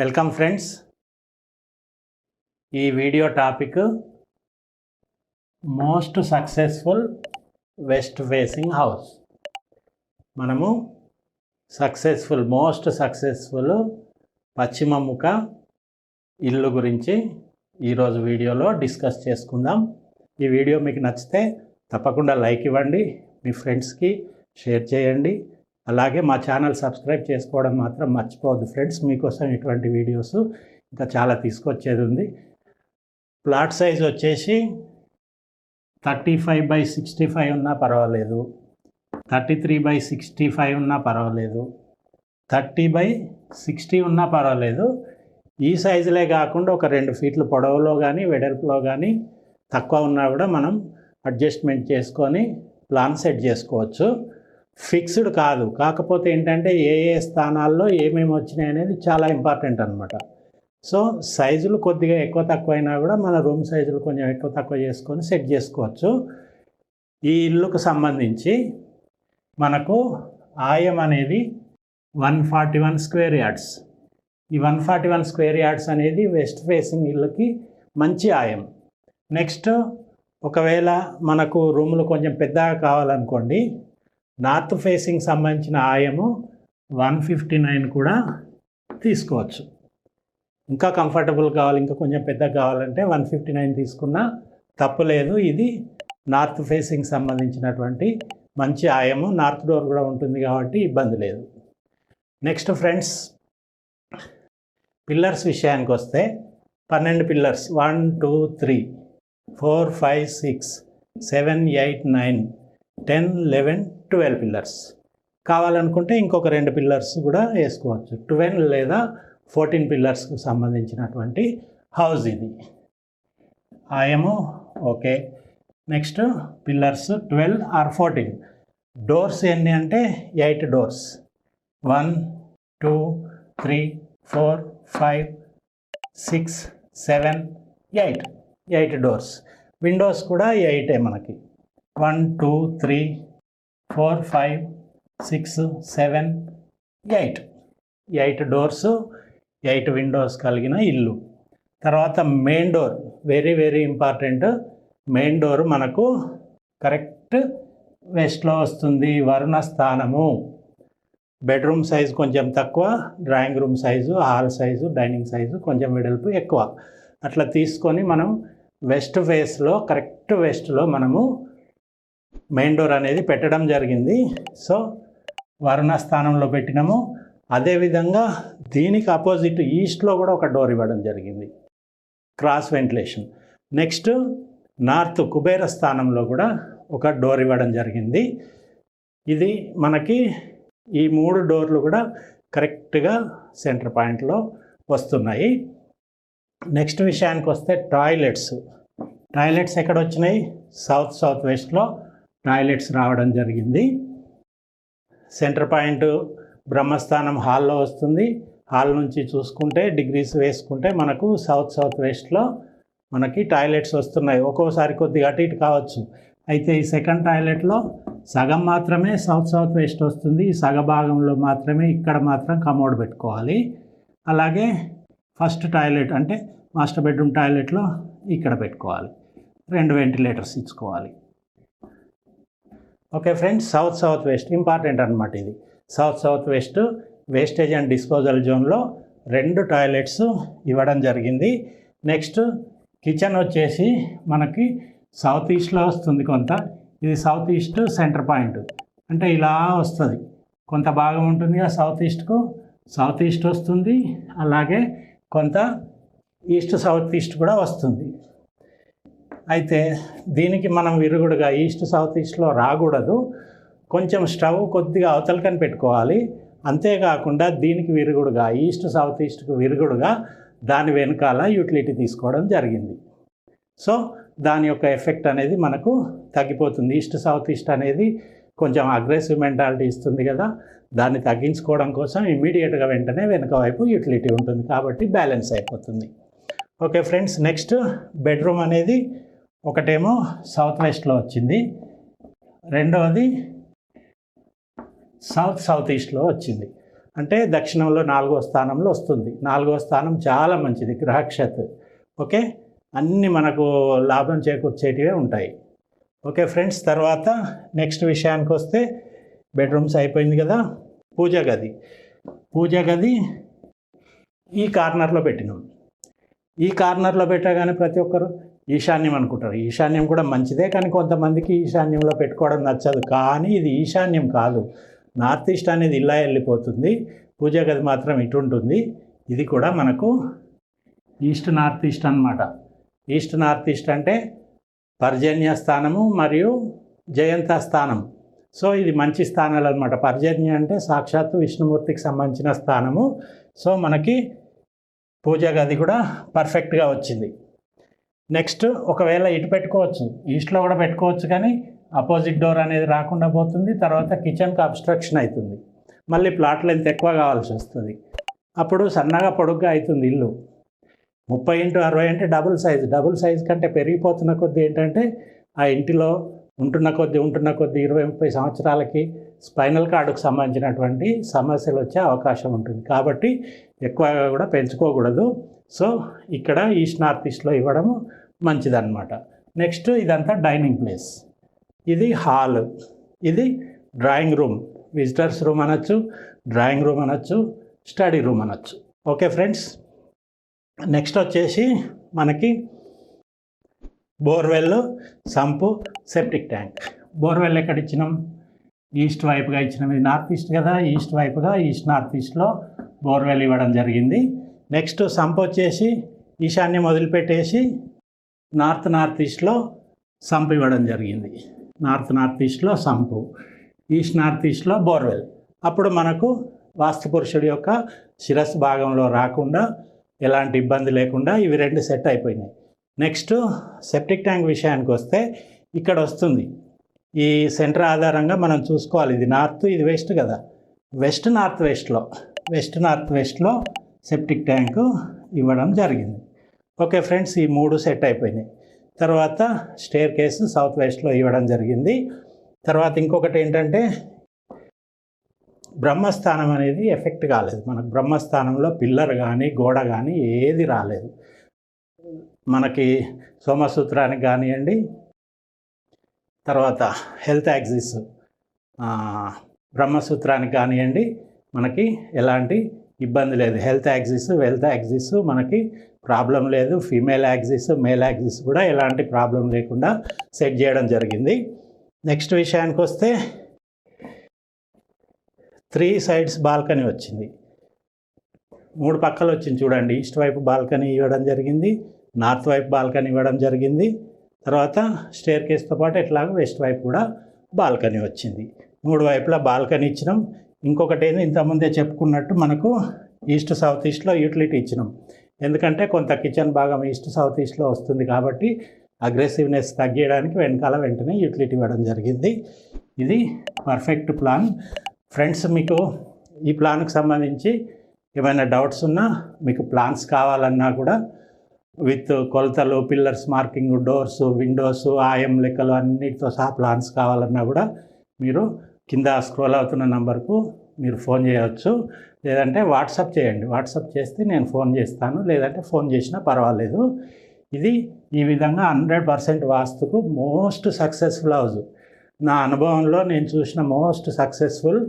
Welcome friends ఈ video topic most successful west facing house. మనము successful most successful పశ్చిమ ముఖ ఇల్లు గురించి ఈరోజు వీడియోలో డిస్కస్ చేసుకుందాం. ఈ వీడియో మీకు నచ్చితే తప్పకుండా లైక్ ఇవ్వండి మీ ఫ్రెండ్స్కి షేర్ చేయండి. అలాగే మా ఛానల్ సబ్స్క్రైబ్ చేసుకోవడం మాత్రం మర్చిపోవద్దు ఫ్రెండ్స్. మీకోసం ఇటువంటి వీడియోస్ ఇంకా చాలా తీసుకొచ్చేది ఉంది. ప్లాట్ సైజ్ వచ్చేసి thirty five by sixty five ఉన్నా పర్వాలేదు. Thirty three by sixty five ఉన్నా పర్వాలేదు. థర్టీ బై సిక్స్టీ ఉన్నా పర్వాలేదు. ఈ సైజులే కాకుండా ఒక రెండు ఫీట్లు పొడవులో కానీ వెడల్పులో కానీ తక్కువ ఉన్నా కూడా మనం అడ్జస్ట్మెంట్ చేసుకొని ప్లాన్ సెట్ చేసుకోవచ్చు. ఫిక్స్డ్ కాదు. కాకపోతే ఏంటంటే ఏ ఏ స్థానాల్లో ఏమేమి వచ్చినాయి అనేది చాలా ఇంపార్టెంట్ అనమాట సో సైజులు కొద్దిగా ఎక్కువ తక్కువ అయినా కూడా మన రూమ్ సైజులు కొంచెం ఎక్కువ తక్కువ చేసుకొని సెట్ చేసుకోవచ్చు. ఈ ఇల్లుకు సంబంధించి మనకు ఆయం అనేది one forty one square yards. ఈ one forty one square yards అనేది వెస్ట్ ఫేసింగ్ ఇల్లుకి మంచి ఆయం. నెక్స్ట్ ఒకవేళ మనకు రూములు కొంచెం పెద్దగా కావాలనుకోండి నార్త్ ఫేసింగ్ సంబంధించిన ఆయము వన్ ఫిఫ్టీ నైన్ కూడా తీసుకోవచ్చు. ఇంకా కంఫర్టబుల్ కావాలి ఇంకా కొంచెం పెద్దగా కావాలంటే వన్ ఫిఫ్టీ నైన్ తీసుకున్నా తప్పులేదు ఇది నార్త్ ఫేసింగ్ సంబంధించినటువంటి మంచి ఆయము. నార్త్ డోర్ కూడా ఉంటుంది కాబట్టి ఇబ్బంది లేదు. నెక్స్ట్ ఫ్రెండ్స్ పిల్లర్స్ విషయానికి వస్తే పన్నెండు pillars one two three four five six seven eight nine ten eleven twelve pillars. కావాలనుకుంటే ఇంకొక రెండు పిల్లర్స్ కూడా వేసుకోవచ్చు. ట్వెల్వ్ లేదా ఫోర్టీన్ పిల్లర్స్కి సంబంధించినటువంటి హౌస్ ఇది. ఆయము okay. Next pillars twelve or fourteen. Doors ఎన్ని అంటే eight doors. One two three four five six seven eight. Eight doors. Windows కూడా ఎయిటే మనకి. One two three four five six seven eight. Eight doors eight windows కలిగిన ఇల్లు. తర్వాత main door very very important. Main door మనకు correct వెస్ట్లో వస్తుంది వరుణ స్థానము. బెడ్రూమ్ సైజు కొంచెం తక్కువ drawing room size hall size dining size కొంచెం వెడల్పు ఎక్కువ. అట్లా తీసుకొని మనం వెస్ట్ ఫేస్లో కరెక్ట్ వెస్ట్లో మనము మెయిన్ డోర్ అనేది పెట్టడం జరిగింది. సో వరుణ స్థానంలో పెట్టినాము అదేవిధంగా దీనికి అపోజిట్ ఈస్ట్లో కూడా ఒక డోర్ ఇవ్వడం జరిగింది. Cross ventilation. Next north Kubera స్థానంలో కూడా ఒక డోర్ ఇవ్వడం జరిగింది. ఇది మనకి ఈ మూడు డోర్లు కూడా కరెక్ట్గా సెంటర్ పాయింట్లో వస్తున్నాయి. నెక్స్ట్ విషయానికి వస్తే టాయిలెట్స్. టాయిలెట్స్ ఎక్కడ వచ్చినాయి? సౌత్ సౌత్ వెస్ట్లో టాయిలెట్స్ రావడం జరిగింది. సెంటర్ పాయింట్ బ్రహ్మస్థానం హాల్లో వస్తుంది. హాల్ నుంచి చూసుకుంటే డిగ్రీస్ వేసుకుంటే మనకు సౌత్ సౌత్ వెస్ట్లో మనకి టాయిలెట్స్ వస్తున్నాయి. ఒక్కోసారి కొద్దిగా అటు ఇటు కావచ్చు. అయితే ఈ సెకండ్ టాయిలెట్లో సగం మాత్రమే సౌత్ సౌత్ వెస్ట్ వస్తుంది. ఈ సగ భాగంలో మాత్రమే ఇక్కడ మాత్రం కమోడ్ పెట్టుకోవాలి. అలాగే ఫస్ట్ టాయిలెట్ అంటే మాస్టర్ బెడ్రూమ్ టాయిలెట్లో ఇక్కడ పెట్టుకోవాలి. రెండు వెంటిలేటర్స్ ఇచ్చుకోవాలి. Okay friends south south west important అనమాట ఇది. South south west wastage and disposal జోన్లో రెండు టాయిలెట్స్ ఇవ్వడం జరిగింది. నెక్స్ట్ కిచెన్ వచ్చేసి మనకి సౌత్ ఈస్ట్లో వస్తుంది కొంత. ఇది సౌత్ ఈస్ట్ సెంటర్ పాయింట్. అంటే ఇలా వస్తుంది. కొంత భాగం ఉంటుంది ఆ సౌత్ ఈస్ట్కు. సౌత్ ఈస్ట్ వస్తుంది. అలాగే కొంత ఈస్ట్ సౌత్ ఈస్ట్ కూడా వస్తుంది. అయితే దీనికి మనం విరుగుడుగా ఈస్ట్ సౌత్ ఈస్ట్లో రాకూడదు. కొంచెం స్టవ్ కొద్దిగా అవతలకని పెట్టుకోవాలి. అంతేకాకుండా దీనికి విరుగుడుగా ఈస్ట్ సౌత్ ఈస్ట్కు విరుగుడుగా దాని వెనకాల యూటిలిటీ తీసుకోవడం జరిగింది. సో దాని యొక్క ఎఫెక్ట్ అనేది మనకు తగ్గిపోతుంది. ఈస్ట్ సౌత్ ఈస్ట్ అనేది కొంచెం అగ్రెసివ్ మెంటాలిటీ ఇస్తుంది కదా. దాన్ని తగ్గించుకోవడం కోసం ఇమీడియట్గా వెంటనే వెనుక వైపు యూటిలిటీ ఉంటుంది కాబట్టి బ్యాలెన్స్ అయిపోతుంది. ఓకే ఫ్రెండ్స్ నెక్స్ట్ బెడ్రూమ్ అనేది ఒకటేమో సౌత్ వెస్ట్లో వచ్చింది. రెండవది సౌత్ సౌత్ ఈస్ట్లో వచ్చింది. అంటే దక్షిణంలో నాలుగో స్థానంలో వస్తుంది. నాలుగో స్థానం చాలా మంచిది గ్రహక్షత్ ఓకే? అన్నీ మనకు లాభం చేకూర్చేటివే ఉంటాయి. Okay friends? తర్వాత నెక్స్ట్ విషయానికి వస్తే బెడ్రూమ్స్ అయిపోయింది కదా పూజ గది. పూజ గది ఈ కార్నర్లో పెట్టినాం. ఈ కార్నర్లో పెట్టగానే ప్రతి ఒక్కరు ఈశాన్యం అనుకుంటారు. ఈశాన్యం కూడా మంచిదే కానీ కొంతమందికి ఈశాన్యంలో పెట్టుకోవడం నచ్చదు. కానీ ఇది ఈశాన్యం కాదు. నార్త్ ఈస్ట్ అనేది ఇలా వెళ్ళిపోతుంది. పూజా గది మాత్రం ఇటుంటుంది ఇది కూడా మనకు ఈస్ట్ నార్త్ ఈస్ట్ అనమాట ఈస్ట్ నార్త్ ఈస్ట్ అంటే పర్జన్య స్థానము మరియు జయంత స్థానం. సో ఇది మంచి స్థానాలు అనమాట పర్జన్య అంటే సాక్షాత్తు విష్ణుమూర్తికి సంబంధించిన స్థానము. సో మనకి పూజా గది కూడా పర్ఫెక్ట్గా వచ్చింది. నెక్స్ట్ ఒకవేళ ఇటు పెట్టుకోవచ్చు ఈస్ట్లో కూడా పెట్టుకోవచ్చు కానీ అపోజిట్ డోర్ అనేది రాకుండా పోతుంది తర్వాత కిచెన్కి అబ్స్ట్రక్షన్ అవుతుంది. మళ్ళీ ప్లాట్ లెంత్ ఎక్కువ కావాల్సి వస్తుంది. అప్పుడు సన్నగా పొడుగ్గా అవుతుంది ఇల్లు. ముప్పై ఇంటూ అరవై అంటే డబుల్ సైజ్ డబుల్ సైజ్ కంటే పెరిగిపోతున్న కొద్దీ ఏంటంటే ఆ ఇంటిలో ఉంటున్న కొద్దీ ఉంటున్న కొద్దీ ఇరవై ముప్పై సంవత్సరాలకి స్పైనల్ కార్డుకు సంబంధించినటువంటి సమస్యలు వచ్చే అవకాశం ఉంటుంది. కాబట్టి ఎక్కువగా కూడా పెంచుకోకూడదు. సో ఇక్కడ ఈస్ట్ నార్త్ ఈస్ట్లో ఇవ్వడము మంచిదన్నమాట. నెక్స్ట్ ఇదంతా డైనింగ్ ప్లేస్ ఇది హాల్ ఇది డ్రాయింగ్ రూమ్ విజిటర్స్ రూమ్ అనొచ్చు డ్రాయింగ్ రూమ్ అనొచ్చు స్టడీ రూమ్ అనొచ్చు. ఓకే ఫ్రెండ్స్ నెక్స్ట్ వచ్చేసి మనకి borewell sump septic tank borewell ఎక్కడ ఇచ్చినాం ఈస్ట్ వైపుగా ఇచ్చినాం. ఇది నార్త్ ఈస్ట్ కదా? ఈస్ట్ వైపుగా ఈస్ట్ నార్త్ ఈస్ట్లో బోర్వెల్ ఇవ్వడం జరిగింది. నెక్స్ట్ సంప్ వచ్చేసి ఈశాన్యం వదిలిపెట్టేసి నార్త్ నార్త్ ఈస్ట్లో సంప్ ఇవ్వడం జరిగింది. నార్త్ నార్త్ ఈస్ట్లో సంపు ఈస్ట్ నార్త్ ఈస్ట్లో బోర్వెల్. అప్పుడు మనకు వాస్తు పురుషుడి యొక్క శిరస్సు భాగంలో రాకుండా ఎలాంటి ఇబ్బంది లేకుండా ఇవి రెండు సెట్ అయిపోయినాయి. నెక్స్ట్ సెప్టిక్ ట్యాంక్ విషయానికి వస్తే ఇక్కడ వస్తుంది. ఈ సెంటర్ ఆధారంగా మనం చూసుకోవాలి. ఇది నార్త్ ఇది వెస్ట్ కదా. వెస్ట్ నార్త్ వెస్ట్లో వెస్ట్ నార్త్ వెస్ట్లో సెప్టిక్ ట్యాంకు ఇవ్వడం జరిగింది. ఓకే ఫ్రెండ్స్ ఈ మూడు సెట్ అయిపోయినాయి. తర్వాత స్టేర్ కేసు సౌత్ వెస్ట్లో ఇవ్వడం జరిగింది. తర్వాత ఇంకొకటి ఏంటంటే బ్రహ్మస్థానం అనేది ఎఫెక్ట్ కాలేదు. మనకు బ్రహ్మస్థానంలో పిల్లర్ కానీ గోడ కానీ ఏది రాలేదు. మనకి సోమసూత్రానికి కానివ్వండి తర్వాత హెల్త్ యాక్సిస్ బ్రహ్మసూత్రానికి కానివ్వండి మనకి ఎలాంటి ఇబ్బంది లేదు. హెల్త్ యాక్సిస్ వెల్త్ యాక్సిస్ మనకి ప్రాబ్లం లేదు. ఫీమేల్ యాక్సిస్ మేల్ యాక్సిస్ కూడా ఎలాంటి ప్రాబ్లం లేకుండా సెట్ చేయడం జరిగింది. నెక్స్ట్ విషయానికి వస్తే త్రీ సైడ్స్ బాల్కనీ వచ్చింది. మూడు పక్కలు వచ్చింది చూడండి. ఈస్ట్ వైపు బాల్కనీ ఇవ్వడం జరిగింది. నార్త్ వైపు బాల్కనీ ఇవ్వడం జరిగింది. తర్వాత స్టేర్ కేస్తో పాటు ఎట్లాగో వెస్ట్ వైపు కూడా బాల్కనీ వచ్చింది. మూడు వైపులా బాల్కనీ ఇచ్చినాం. ఇంకొకటి ఏంది ఇంతకుముందే చెప్పుకున్నట్టు మనకు ఈస్ట్ సౌత్ ఈస్ట్లో యూటిలిటీ ఇచ్చినాం. ఎందుకంటే కొంత కిచెన్ భాగం ఈస్ట్ సౌత్ ఈస్ట్లో వస్తుంది కాబట్టి అగ్రెసివ్నెస్ తగ్గించడానికి వెనకాల వెంటనే యూటిలిటీ ఇవ్వడం జరిగింది. ఇది పర్ఫెక్ట్ ప్లాన్. ఫ్రెండ్స్ మీకు ఈ ప్లాన్కి సంబంధించి ఏమైనా డౌట్స్ ఉన్నా మీకు ప్లాన్స్ కావాలన్నా కూడా విత్ కొలతలు పిల్లర్స్ మార్కింగ్ డోర్స్ విండోస్ ఆయం లెక్కలు అన్నిటితో సహా ప్లాన్స్ కావాలన్నా కూడా మీరు కింద స్క్రోల్ అవుతున్న నంబర్కు మీరు ఫోన్ చేయవచ్చు లేదంటే వాట్సాప్ చేయండి. వాట్సాప్ చేస్తే నేను ఫోన్ చేస్తాను. లేదంటే ఫోన్ చేసినా పర్వాలేదు. ఇది ఈ విధంగా హండ్రెడ్ పర్సెంట్ వాస్తుకు మోస్ట్ సక్సెస్ఫుల్ హౌస్ నా అనుభవంలో నేను చూసిన most successful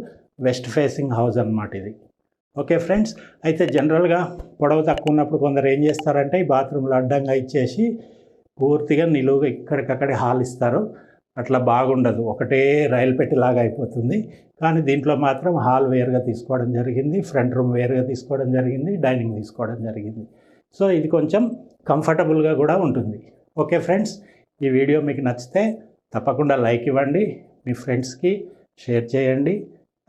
west facing house అన్నమాట ఇది. ఓకే ఫ్రెండ్స్ అయితే జనరల్గా పొడవు తక్కువ ఉన్నప్పుడు కొందరు ఏం చేస్తారంటే ఈ బాత్రూంలో అడ్డంగా ఇచ్చేసి పూర్తిగా నిలువుగా ఇక్కడికక్కడే హాల్ ఇస్తారు. అట్లా బాగుండదు. ఒకటే రైలు పెట్టిలాగా అయిపోతుంది. కానీ దీంట్లో మాత్రం హాల్ వేరుగా తీసుకోవడం జరిగింది. ఫ్రంట్ రూమ్ వేరుగా తీసుకోవడం జరిగింది. డైనింగ్ తీసుకోవడం జరిగింది. సో ఇది కొంచెం కంఫర్టబుల్గా కూడా ఉంటుంది. ఓకే ఫ్రెండ్స్ ఈ వీడియో మీకు నచ్చితే తప్పకుండా లైక్ ఇవ్వండి. మీ ఫ్రెండ్స్కి షేర్ చేయండి.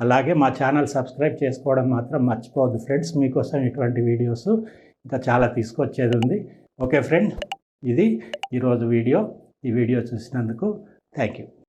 అలాగే మా ఛానల్ సబ్స్క్రైబ్ చేసుకోవడం మాత్రం మర్చిపోవద్దు ఫ్రెండ్స్. మీకోసం ఇటువంటి వీడియోస్ ఇంకా చాలా తీసుకొచ్చేది ఉంది. ఓకే ఫ్రెండ్ ఇది ఈరోజు వీడియో. ఈ వీడియో చూసినందుకు Thank you.